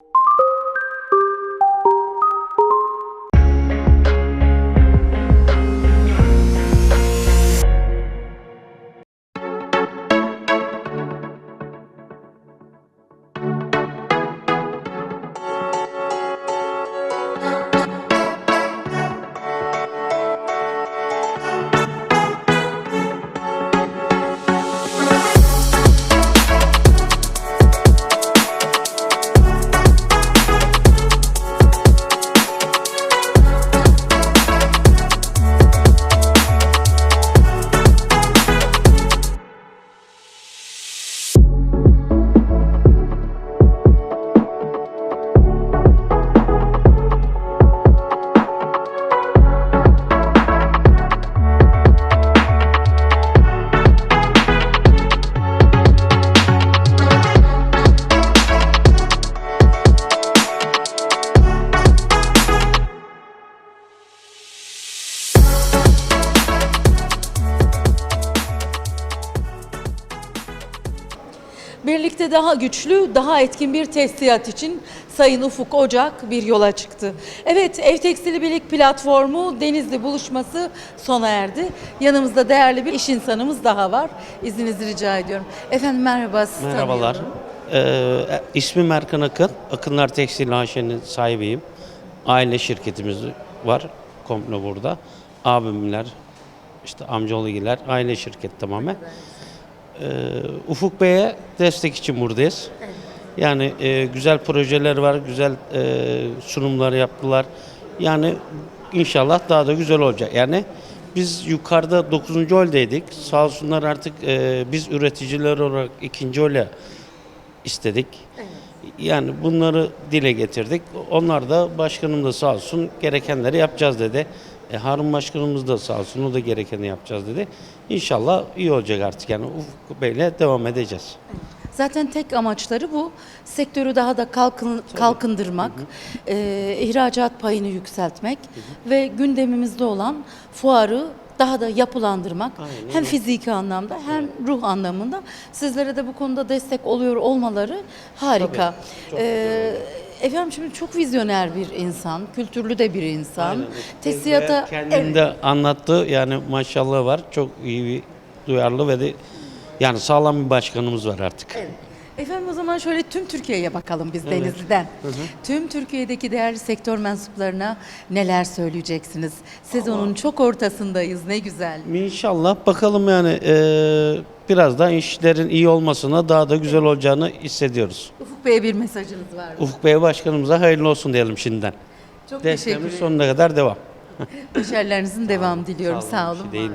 you Birlikte daha güçlü, daha etkin bir tesisat için Sayın Ufuk Ocak bir yola çıktı. Evet, Ev Tekstili Birlik Platformu Denizli buluşması sona erdi. Yanımızda değerli bir iş insanımız daha var. İzninizi rica ediyorum. Efendim merhaba. Merhabalar. Ee, ismim Erkan Akın. Akınlar Tekstil AŞ'nin sahibiyim. Aile şirketimiz var. Komple burada. Abimler, işte amcaoğlugiler, aile şirket tamamen. Ee, Ufuk Bey'e destek için buradayız. Yani e, güzel projeler var, güzel e, sunumlar yaptılar. Yani inşallah daha da güzel olacak. Yani biz yukarıda 9. holdeydik. Sağ olsunlar artık e, biz üreticiler olarak ikinci hole istedik. Yani bunları dile getirdik. Onlar da başkanım da sağ olsun gerekenleri yapacağız dedi. E, Harun başkanımız da sağ olsun o da gerekeni yapacağız dedi. İnşallah iyi olacak artık yani Ufuk Bey'le devam edeceğiz. Zaten tek amaçları bu. Sektörü daha da kalkın, kalkındırmak, e, ihracat payını yükseltmek ve gündemimizde olan fuarı daha da yapılandırmak. Aynen hem fiziki anlamda hem ruh anlamında. Sizlere de bu konuda destek oluyor olmaları harika. Çok E, efendim şimdi çok vizyoner bir insan, kültürlü de bir insan. Aynen. Tesisata kendinde anlattı yani maşallah var. Çok iyi bir duyarlı ve de yani sağlam bir başkanımız var artık. Efendim o zaman şöyle tüm Türkiye'ye bakalım biz Denizli'den. Tüm Türkiye'deki değerli sektör mensuplarına neler söyleyeceksiniz? Sezonun çok ortasındayız ne güzel. İnşallah bakalım yani eee biraz da işlerin iyi olmasına daha da güzel olacağını hissediyoruz. Ufuk Bey'e bir mesajınız var mı? Ufuk Bey başkanımıza hayırlı olsun diyelim şimdiden. Çok teşekkür Desteğimiz ederim. sonuna kadar devam. Başarılarınızın devamı diliyorum. Sağ olun. Bir şey değil.